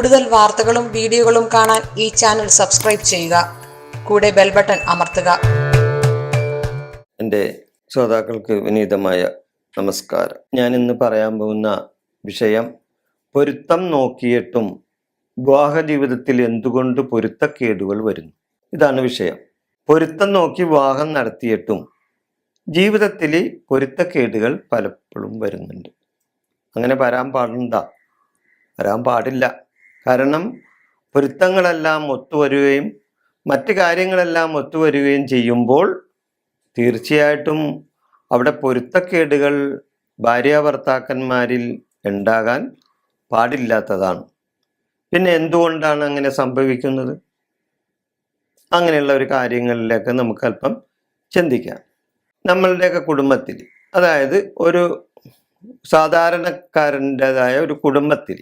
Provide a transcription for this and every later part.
കൂടുതൽ വാർത്തകളും വീഡിയോകളും കാണാൻ ഈ ചാനൽ സബ്സ്ക്രൈബ് ചെയ്യുക. കൂടെ ബെൽ ബട്ടൺ അമർത്തുക. എന്റെ ശ്രോതാക്കൾക്ക് വിനീതമായ നമസ്കാരം. ഞാൻ ഇന്ന് പറയാൻ പോകുന്ന വിഷയം പൊരുത്തം നോക്കിയിട്ടും വിവാഹ ജീവിതത്തിൽ എന്തുകൊണ്ട് പൊരുത്തക്കേടുകൾ വരുന്നു? ഇതാണ് വിഷയം. പൊരുത്തം നോക്കി വിവാഹം നടത്തിയിട്ടും ജീവിതത്തിൽ പൊരുത്തക്കേടുകൾ പലപ്പോഴും വരുന്നുണ്ട്. അങ്ങനെ വരാൻ പാടുണ്ട? വരാൻ പാടില്ല. കാരണം പൊരുത്തങ്ങളെല്ലാം ഒത്തുവരുകയും മറ്റ് കാര്യങ്ങളെല്ലാം ഒത്തുവരുകയും ചെയ്യുമ്പോൾ തീർച്ചയായിട്ടും അവിടെ പൊരുത്തക്കേടുകൾ ഭാര്യാഭർത്താക്കന്മാരിൽ ഉണ്ടാകാൻ പാടില്ലാത്തതാണ്. പിന്നെ എന്തുകൊണ്ടാണ് അങ്ങനെ സംഭവിക്കുന്നത്? അങ്ങനെയുള്ള ഒരു കാര്യങ്ങളിലേക്ക് നമുക്ക് അല്പം ചിന്തിക്കാം. നമ്മളുടെയൊക്കെ കുടുംബത്തിൽ അതായത് ഒരു സാധാരണക്കാരന്റെതായ ഒരു കുടുംബത്തിൽ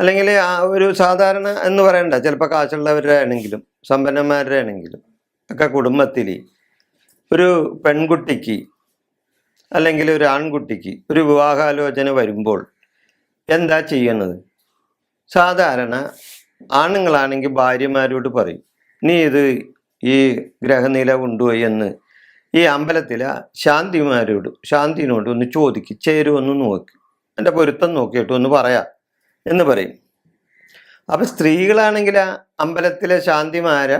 അല്ലെങ്കിൽ ആ ഒരു സാധാരണ എന്ന് പറയണ്ട. ചിലപ്പോൾ കാശുള്ളവരുടെ ആണെങ്കിലും സമ്പന്നന്മാരുടെ ആണെങ്കിലും ഒക്കെ കുടുംബത്തിൽ ഒരു പെൺകുട്ടിക്ക് അല്ലെങ്കിൽ ഒരു ആൺകുട്ടിക്ക് ഒരു വിവാഹാലോചന വരുമ്പോൾ എന്താ ചെയ്യണത്? സാധാരണ ആണുങ്ങളാണെങ്കിൽ ഭാര്യമാരോട് പറയും നീ ഇത് ഈ ഗ്രഹനില കൊണ്ടുപോയി എന്ന് ഈ അമ്പലത്തിലെ ശാന്തിമാരോട് ശാന്തിനോട് ഒന്ന് ചോദിക്ക് ചേരുമെന്ന് നോക്കി. എന്റെ പൊരുത്തം നോക്കിയിട്ട് ഒന്ന് പറയാം. എന്ന് പറയും. അപ്പം സ്ത്രീകളാണെങ്കിൽ അമ്പലത്തിലെ ശാന്തിമാരെ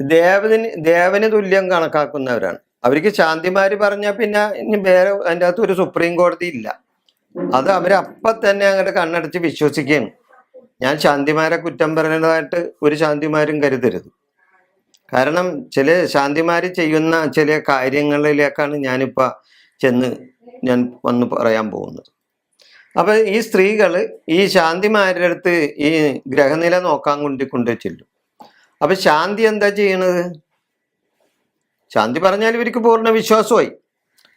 ദേവന് ദേവന് തുല്യം കണക്കാക്കുന്നവരാണ്. അവർക്ക് ശാന്തിമാര് പറഞ്ഞാൽ പിന്നെ ഇനി വേറെ അതിന്റെ അകത്ത് ഒരു സുപ്രീം കോടതി ഇല്ല. അത് അവരപ്പം തന്നെ അങ്ങോട്ട് കണ്ണടച്ച് വിശ്വസിക്കുകയാണ്. ഞാൻ ശാന്തിമാരെ കുറ്റം പറയുന്നതായിട്ട് ഒരു ശാന്തിമാരും കരുതരുത്. കാരണം ചില ശാന്തിമാർ ചെയ്യുന്ന ചില കാര്യങ്ങളിലേക്കാണ് ഞാനിപ്പോൾ ചെന്ന് ഞാൻ വന്ന് പറയാൻ പോകുന്നത്. അപ്പൊ ഈ സ്ത്രീകൾ ഈ ശാന്തിമാരുടെ അടുത്ത് ഈ ഗ്രഹനില നോക്കാൻ കൊണ്ടി കൊണ്ടു ചെല്ലും. അപ്പൊ ശാന്തി എന്താ ചെയ്യണത്? ശാന്തി പറഞ്ഞാൽ ഇവർക്ക് പൂർണ വിശ്വാസമായി.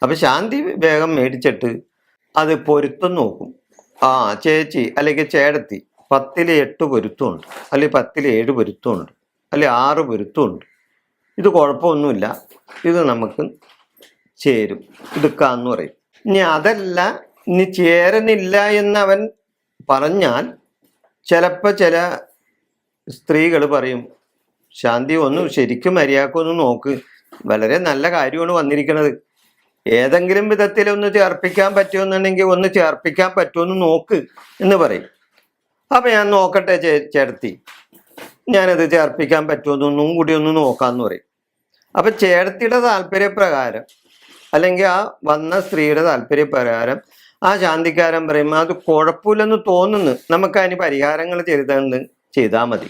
അപ്പൊ ശാന്തി വേഗം മേടിച്ചിട്ട് അത് പൊരുത്തം നോക്കും. ആ ചേച്ചി അല്ലെങ്കിൽ ചേടത്തി പത്തിൽ എട്ട് പൊരുത്തമുണ്ട്. അല്ലെങ്കിൽ പത്തിൽ ഏഴ് പൊരുത്തമുണ്ട്. അല്ലെങ്കിൽ ആറ് പൊരുത്തമുണ്ട്. ഇത് കുഴപ്പമൊന്നുമില്ല. ഇത് നമുക്ക് ചേരും. എടുക്കാന്ന് പറയും. ഇനി അതല്ല ഇനി എന്ന് അവൻ പറഞ്ഞാൽ ചിലപ്പോൾ ചില സ്ത്രീകൾ പറയും ശാന്തി ഒന്ന് ശരിക്കും മര്യാദക്കൊന്ന് നോക്ക്. വളരെ നല്ല കാര്യമാണ് വന്നിരിക്കുന്നത് ഏതെങ്കിലും വിധത്തിൽ ഒന്ന് ചേർപ്പിക്കാൻ പറ്റുമെന്നുണ്ടെങ്കിൽ ഒന്ന് ചേർപ്പിക്കാൻ പറ്റുമെന്ന് നോക്ക് എന്ന് പറയും. അപ്പം ഞാൻ നോക്കട്ടെ ചേ ചേർത്തി ഞാനത് ചേർപ്പിക്കാൻ പറ്റുമെന്നൊന്നും കൂടി ഒന്ന് നോക്കാമെന്ന് പറയും. അപ്പം ചേർത്തിയുടെ താല്പര്യപ്രകാരം അല്ലെങ്കിൽ ആ വന്ന സ്ത്രീയുടെ താല്പര്യപ്രകാരം ആ ശാന്തിക്കാരൻ പറയും അത് കുഴപ്പമില്ലെന്ന് തോന്നുന്നു. നമുക്ക് അതിന് പരിഹാരങ്ങൾ ചെയ്തെന്ന് ചെയ്താൽ മതി.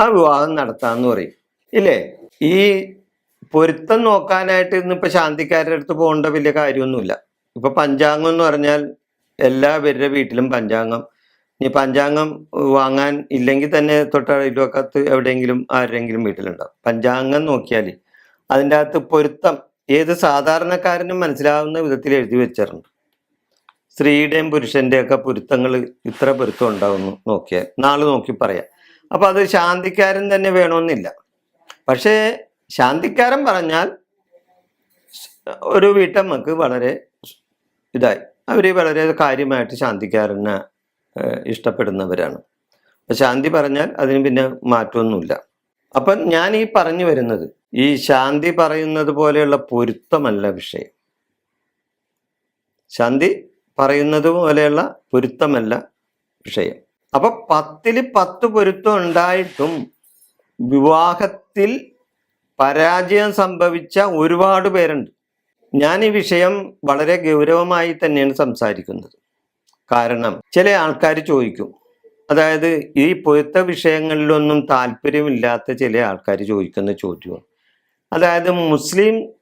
ആ വിവാഹം നടത്താമെന്ന് പറയും. ഇല്ലേ? ഈ പൊരുത്തം നോക്കാനായിട്ട് ഇന്നിപ്പോൾ ശാന്തിക്കാരുടെ അടുത്ത് പോകേണ്ട വലിയ കാര്യമൊന്നുമില്ല. ഇപ്പൊ പഞ്ചാംഗം എന്ന് പറഞ്ഞാൽ എല്ലാവരുടെ വീട്ടിലും പഞ്ചാംഗം. ഇനി പഞ്ചാംഗം വാങ്ങാൻ ഇല്ലെങ്കിൽ തന്നെ തൊട്ടയൽവക്കത്ത് എവിടെയെങ്കിലും ആരുടെയെങ്കിലും വീട്ടിലുണ്ടാവും. പഞ്ചാംഗം നോക്കിയാൽ അതിന്റെ അകത്ത് പൊരുത്തം ഏത് സാധാരണക്കാരനും മനസ്സിലാവുന്ന വിധത്തിൽ എഴുതി വെച്ചിട്ടുണ്ട്. സ്ത്രീയുടെയും പുരുഷന്റെയും ഒക്കെ പൊരുത്തങ്ങൾ ഇത്ര പൊരുത്തം ഉണ്ടാവുന്നു. നോക്കിയാൽ നാളെ നോക്കി പറയാം. അപ്പൊ അത് ശാന്തിക്കാരൻ തന്നെ വേണമെന്നില്ല പക്ഷേ ശാന്തിക്കാരൻ പറഞ്ഞാൽ ഒരു വീട്ടമ്മക്ക് വളരെ ഇതായി. അവർ വളരെ കാര്യമായിട്ട് ശാന്തിക്കാരനെ ഇഷ്ടപ്പെടുന്നവരാണ്. ശാന്തി പറഞ്ഞാൽ അതിന് പിന്നെ മാറ്റമൊന്നുമില്ല അപ്പം ഞാൻ ഈ പറഞ്ഞു വരുന്നത് ഈ ശാന്തി പറയുന്നത് പോലെയുള്ള പൊരുത്തമല്ല വിഷയം. ശാന്തി പറയുന്നത് പോലെയുള്ള പൊരുത്തമല്ല വിഷയം. അപ്പൊ പത്തിൽ പത്ത് പൊരുത്തം ഉണ്ടായിട്ടും വിവാഹത്തിൽ പരാജയം സംഭവിച്ച ഒരുപാട് പേരുണ്ട്. ഞാൻ ഈ വിഷയം വളരെ ഗൗരവമായി തന്നെയാണ് സംസാരിക്കുന്നത്. കാരണം ചില ആൾക്കാർ ചോദിക്കും. അതായത് ഈ പൊരുത്ത വിഷയങ്ങളിലൊന്നും താല്പര്യമില്ലാത്ത ചില ആൾക്കാർ ചോദിക്കുന്ന ചോദ്യമാണ്. അതായത് മുസ്ലിം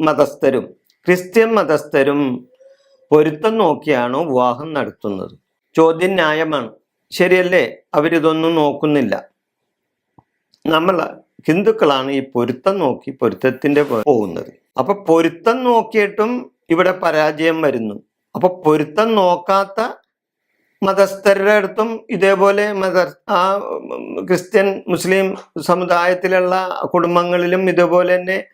മതസ്ഥരും ക്രിസ്ത്യൻ മതസ്ഥരും പൊരുത്തം നോക്കിയാണ് വിവാഹം നടത്തുന്നത്? ചോദ്യം ന്യായമാണ്. ശരിയല്ലേ? അവരിതൊന്നും നോക്കുന്നില്ല. നമ്മൾ ഹിന്ദുക്കളാണ് ഈ പൊരുത്തം നോക്കി പൊരുത്തത്തിന്റെ പോ- പോകുന്നത്. അപ്പൊ പൊരുത്തം നോക്കിയിട്ടും ഇവിടെ പരാജയം വരുന്നു. അപ്പൊ പൊരുത്തം നോക്കാത്ത മതസ്ഥരുടെ അടുത്തും ഇതേപോലെ മത ആ ക്രിസ്ത്യൻ മുസ്ലിം സമുദായത്തിലുള്ള കുടുംബങ്ങളിലും ഇതുപോലെ തന്നെ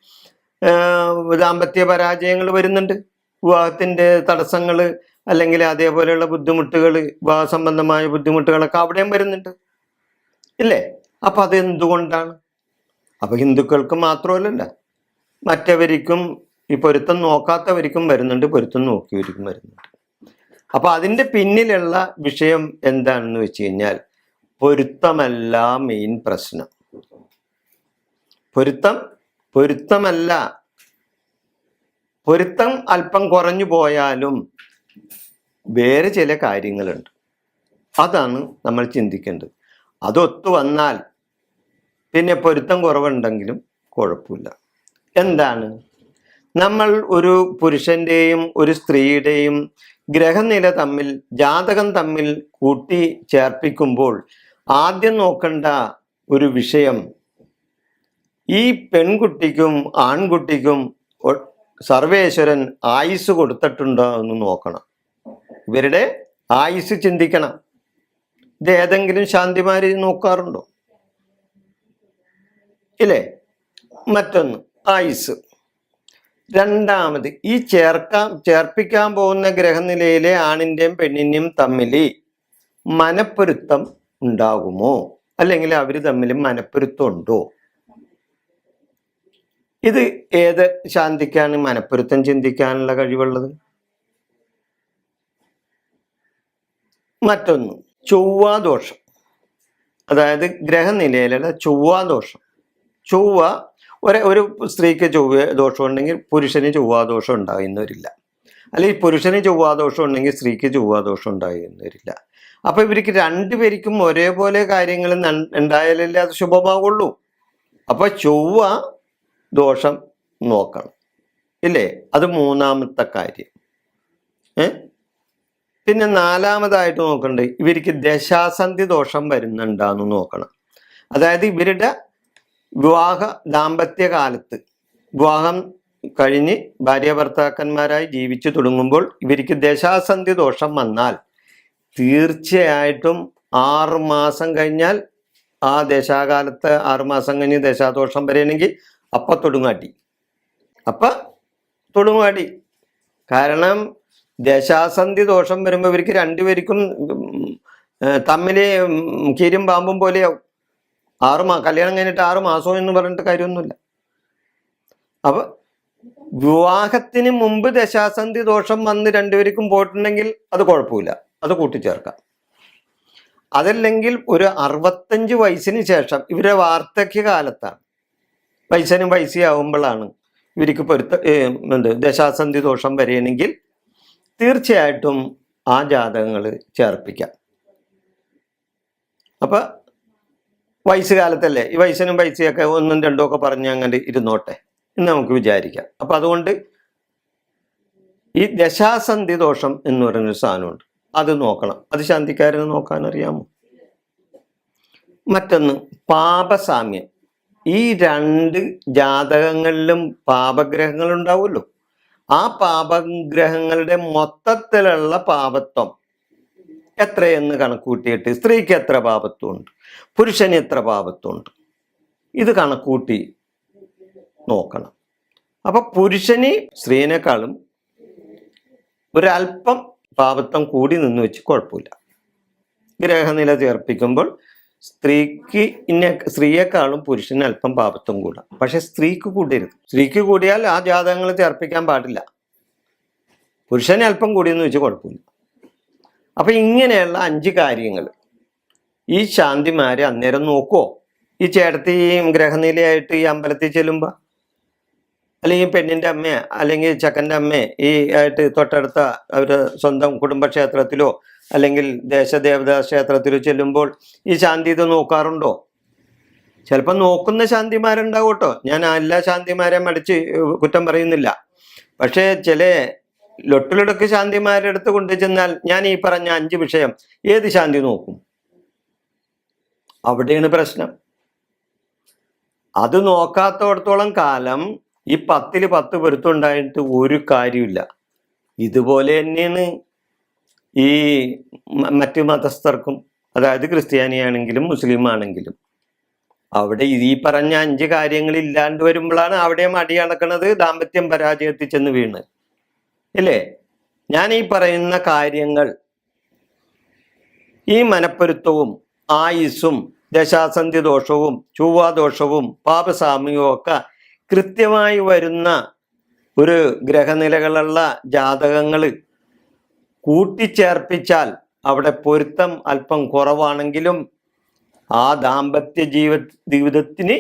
ദാമ്പത്യ പരാജയങ്ങൾ വരുന്നുണ്ട്. വിവാഹത്തിന്റെ തടസ്സങ്ങൾ അല്ലെങ്കിൽ അതേപോലെയുള്ള ബുദ്ധിമുട്ടുകൾ വിവാഹ സംബന്ധമായ ബുദ്ധിമുട്ടുകളൊക്കെ അവിടെയും വരുന്നുണ്ട്. ഇല്ലേ? അപ്പൊ അത് എന്തുകൊണ്ടാണ്? അപ്പൊ ഹിന്ദുക്കൾക്ക് മാത്രമല്ലല്ല. മറ്റവർക്കും ഈ പൊരുത്തം നോക്കാത്തവർക്കും വരുന്നുണ്ട് പൊരുത്തം നോക്കിയവർക്കും വരുന്നുണ്ട്. അപ്പൊ അതിന്റെ പിന്നിലുള്ള വിഷയം എന്താണെന്ന് വെച്ച് കഴിഞ്ഞാൽ പൊരുത്തമല്ല മെയിൻ പ്രശ്നം. പൊരുത്തം പൊരുത്തമല്ല പൊരുത്തം അല്പം കുറഞ്ഞു പോയാലും വേറെ ചില കാര്യങ്ങളുണ്ട്. അതാണ് നമ്മൾ ചിന്തിക്കേണ്ടത്. അതൊത്തു വന്നാൽ പിന്നെ പൊരുത്തം കുറവുണ്ടെങ്കിലും കുഴപ്പമില്ല. എന്താണ്? നമ്മൾ ഒരു പുരുഷന്റെയും ഒരു സ്ത്രീയുടെയും ഗ്രഹനില തമ്മിൽ ജാതകം തമ്മിൽ കൂട്ടി ചേർപ്പിക്കുമ്പോൾ ആദ്യം നോക്കേണ്ട ഒരു വിഷയം ഈ പെൺകുട്ടിക്കും ആൺകുട്ടിക്കും സർവേശ്വരൻ ആയുസ് കൊടുത്തിട്ടുണ്ടോ എന്ന് നോക്കണം. ഇവരുടെ ആയുസ് ചിന്തിക്കണം. ഇത് ഏതെങ്കിലും ശാന്തിമാര് നോക്കാറുണ്ടോ? ഇല്ലേ? മറ്റൊന്ന് ആയുസ്. രണ്ടാമത് ഈ ചേർക്കാൻ ചേർപ്പിക്കാൻ പോകുന്ന ഗ്രഹനിലയിലെ ആണിന്റെയും പെണ്ണിന്റെയും തമ്മിൽ മനപ്പൊരുത്തം ഉണ്ടാകുമോ? അല്ലെങ്കിൽ അവർ തമ്മിൽ മനപ്പൊരുത്തം ഉണ്ടോ? ഇത് ഏത് ശാന്തിക്കാണ് മനപ്പൊരുത്തം ചിന്തിക്കാനുള്ള കഴിവുള്ളത്? മറ്റൊന്ന് ചൊവ്വാദോഷം അതായത് ഗ്രഹനിലയിലുള്ള ചൊവ്വാദോഷം ചൊവ്വ ഒരു ഒരു സ്ത്രീക്ക് ചൊവ്വ ദോഷം ഉണ്ടെങ്കിൽ പുരുഷന് ചൊവ്വാദോഷം ഉണ്ടാകുന്നവരില്ല. അല്ലെങ്കിൽ പുരുഷന് ചൊവ്വാദോഷം ഉണ്ടെങ്കിൽ സ്ത്രീക്ക് ചൊവ്വാദോഷം ഉണ്ടാകുന്നവരില്ല. അപ്പോൾ ഇവർക്ക് രണ്ടുപേർക്കും ഒരേപോലെ കാര്യങ്ങൾ ഉണ്ടായാലല്ലേ അത് ശുഭമാകുള്ളൂ അപ്പൊ ചൊവ്വ ദോഷം നോക്കണം. ഇല്ലേ? അത് മൂന്നാമത്തെ കാര്യം. ഏ? പിന്നെ നാലാമതായിട്ട് നോക്കണ്ടേ. ഇവർക്ക് ദശാസന്ധി ദോഷം വരുന്നുണ്ടാന്ന് നോക്കണം. അതായത് ഇവരുടെ വിവാഹ ദാമ്പത്യ കാലത്ത് വിവാഹം കഴിഞ്ഞ് ഭാര്യ ഭർത്താക്കന്മാരായി ജീവിച്ചു തുടങ്ങുമ്പോൾ ഇവർക്ക് ദശാസന്ധി ദോഷം വന്നാൽ തീർച്ചയായിട്ടും ആറ് മാസം കഴിഞ്ഞാൽ ആ ദശാകാലത്ത് ആറുമാസം കഴിഞ്ഞ് ദശാദോഷം വരെയാണെങ്കിൽ അപ്പ തൊടുങ്ങാട്ടി. അപ്പ തൊടുങ്ങാടി കാരണം ദശാസന്ധി ദോഷം വരുമ്പോൾ ഇവർക്ക് രണ്ടുപേർക്കും തമ്മിൽ കീരും പാമ്പും പോലെയാവും ആറു മാ കല്യാണം കഴിഞ്ഞിട്ട് ആറു മാസം എന്ന് പറഞ്ഞിട്ട് കാര്യമൊന്നുമില്ല. അപ്പൊ വിവാഹത്തിന് മുമ്പ് ദശാസന്ധി ദോഷം വന്ന് രണ്ടുപേർക്കും പോയിട്ടുണ്ടെങ്കിൽ അത് കുഴപ്പമില്ല. അത് കൂട്ടിച്ചേർക്കാം. അതല്ലെങ്കിൽ ഒരു അറുപത്തഞ്ച് വയസ്സിന് ശേഷം ഇവരുടെ വാർദ്ധക്യ കാലത്താണ് വയസ്സിനും വയസ്സിയാവുമ്പോഴാണ് ഇവർക്ക് പൊരുത്ത എന്ത് ദശാസന്ധി ദോഷം വരികയാണെങ്കിൽ തീർച്ചയായിട്ടും ആ ജാതകങ്ങൾ ചേർപ്പിക്കാം. അപ്പൊ വയസ്സുകാലത്തല്ലേ ഈ വയസ്സിനും പൈസയൊക്കെ ഒന്നും രണ്ടും ഒക്കെ പറഞ്ഞ് അങ്ങനെ ഇരുന്നോട്ടെ എന്ന് നമുക്ക് വിചാരിക്കാം. അപ്പൊ അതുകൊണ്ട് ഈ ദശാസന്ധി ദോഷം എന്ന് പറയുന്നൊരു സാധനമുണ്ട്. അത് നോക്കണം. അത് ശാന്തിക്കാരന് നോക്കാൻ അറിയാമോ മറ്റൊന്ന് പാപസാമ്യം. ഈ രണ്ട് ജാതകങ്ങളിലും പാപഗ്രഹങ്ങൾ ഉണ്ടാവുമല്ലോ. ആ പാപഗ്രഹങ്ങളുടെ മൊത്തത്തിലുള്ള പാപത്വം എത്രയെന്ന് കണക്കൂട്ടിയിട്ട് സ്ത്രീക്ക് എത്ര പാപത്വമുണ്ട്? പുരുഷന് എത്ര പാപത്വമുണ്ട്? ഇത് കണക്കൂട്ടി നോക്കണം. അപ്പൊ പുരുഷന് സ്ത്രീനേക്കാളും ഒരല്പം പാപത്വം കൂടി നിന്ന് വെച്ച് കുഴപ്പമില്ല. ഗ്രഹനില ചേർപ്പിക്കുമ്പോൾ സ്ത്രീക്ക് ഇന്ന സ്ത്രീയെക്കാളും പുരുഷന് അല്പം പാപത്വം കൂടാം പക്ഷെ സ്ത്രീക്ക് കൂടരുത്. സ്ത്രീക്ക് കൂടിയാൽ ആ ജാതകങ്ങൾ ചേർപ്പിക്കാൻ പാടില്ല. പുരുഷനെ അല്പം കൂടിയെന്ന് വെച്ച് കുഴപ്പമില്ല. അപ്പം ഇങ്ങനെയുള്ള അഞ്ച് കാര്യങ്ങൾ ഈ ശാന്തിമാരെ അന്നേരം നോക്കുമോ ഈ ചേട്ടത്തി ഗ്രഹനിലയായിട്ട് ഈ അമ്പലത്തിൽ ചെല്ലുമ്പോൾ അല്ലെങ്കിൽ പെണ്ണിന്റെ അമ്മയെ? അല്ലെങ്കിൽ ചക്കന്റെ അമ്മയെ? ഈ ആയിട്ട് തൊട്ടടുത്ത അവർ സ്വന്തം കുടുംബക്ഷേത്രത്തിലോ? അല്ലെങ്കിൽ ദേശദേവതാ ക്ഷേത്രത്തിൽ ചെല്ലുമ്പോൾ ഈ ശാന്തി ഇത് നോക്കാറുണ്ടോ? ചിലപ്പോൾ നോക്കുന്ന ശാന്തിമാരുണ്ടാവും കേട്ടോ. ഞാൻ എല്ലാ ശാന്തിമാരെയും മടിച്ച് കുറ്റം പറയുന്നില്ല. പക്ഷേ ചില ലൊട്ടിലൊടുക്ക് ശാന്തിമാരെടുത്ത് കൊണ്ടു ചെന്നാൽ ഞാൻ ഈ പറഞ്ഞ അഞ്ച് വിഷയം ഏത് ശാന്തി നോക്കും? അവിടെയാണ് പ്രശ്നം. അത് നോക്കാത്തടത്തോളം കാലം ഈ പത്തിൽ പത്ത് പൊരുത്തുണ്ടായിട്ട് ഒരു കാര്യമില്ല ഇതുപോലെ തന്നെയാണ് ഈ മറ്റു മതസ്ഥർക്കും അതായത് ക്രിസ്ത്യാനിയാണെങ്കിലും മുസ്ലിം ആണെങ്കിലും അവിടെ ഈ പറഞ്ഞ അഞ്ച് കാര്യങ്ങൾ ഇല്ലാണ്ട് വരുമ്പോഴാണ് അവിടെ മടി നടക്കണത് ദാമ്പത്യം പരാജയത്തിൽ ചെന്ന് വീണ്. ഇല്ലേ ഞാൻ ഈ പറയുന്ന കാര്യങ്ങൾ ഈ മനപ്പൊരുത്തവും ആയുസ്സും ദശാസന്ധി ദോഷവും ചൊവ്വാദോഷവും പാപസാമ്യവും ഒക്കെ കൃത്യമായി വരുന്ന ഒരു ഗ്രഹനിലകളുള്ള ജാതകങ്ങൾ കൂട്ടിച്ചേർപ്പിച്ചാൽ അവിടെ പൊരുത്തം അല്പം കുറവാണെങ്കിലും ആ ദാമ്പത്യ ജീവ ജീവിതത്തിന്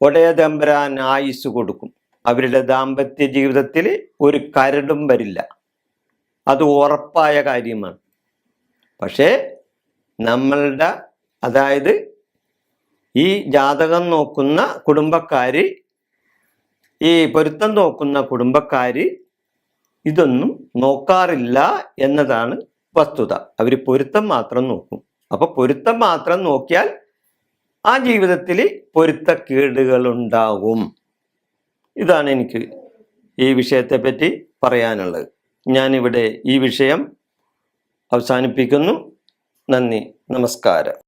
ഒടയതമ്പരാൻ ആയുസ് കൊടുക്കും. അവരുടെ ദാമ്പത്യ ജീവിതത്തിൽ ഒരു കരടും വരില്ല. അത് ഉറപ്പായ കാര്യമാണ്. പക്ഷേ നമ്മളുടെ അതായത് ഈ ജാതകം നോക്കുന്ന കുടുംബക്കാർ ഈ പൊരുത്തം നോക്കുന്ന കുടുംബക്കാര് ഇതൊന്നും നോക്കാറില്ല എന്നതാണ് വസ്തുത. അവർ പൊരുത്തം മാത്രം നോക്കും. അപ്പൊ പൊരുത്തം മാത്രം നോക്കിയാൽ ആ ജീവിതത്തിൽ പൊരുത്തക്കേടുകൾ ഉണ്ടാകും ഇതാണ് എനിക്ക് ഈ വിഷയത്തെ പറ്റി പറയാനുള്ളത്. ഞാനിവിടെ ഈ വിഷയം അവസാനിപ്പിക്കുന്നു. നന്ദി. നമസ്കാരം.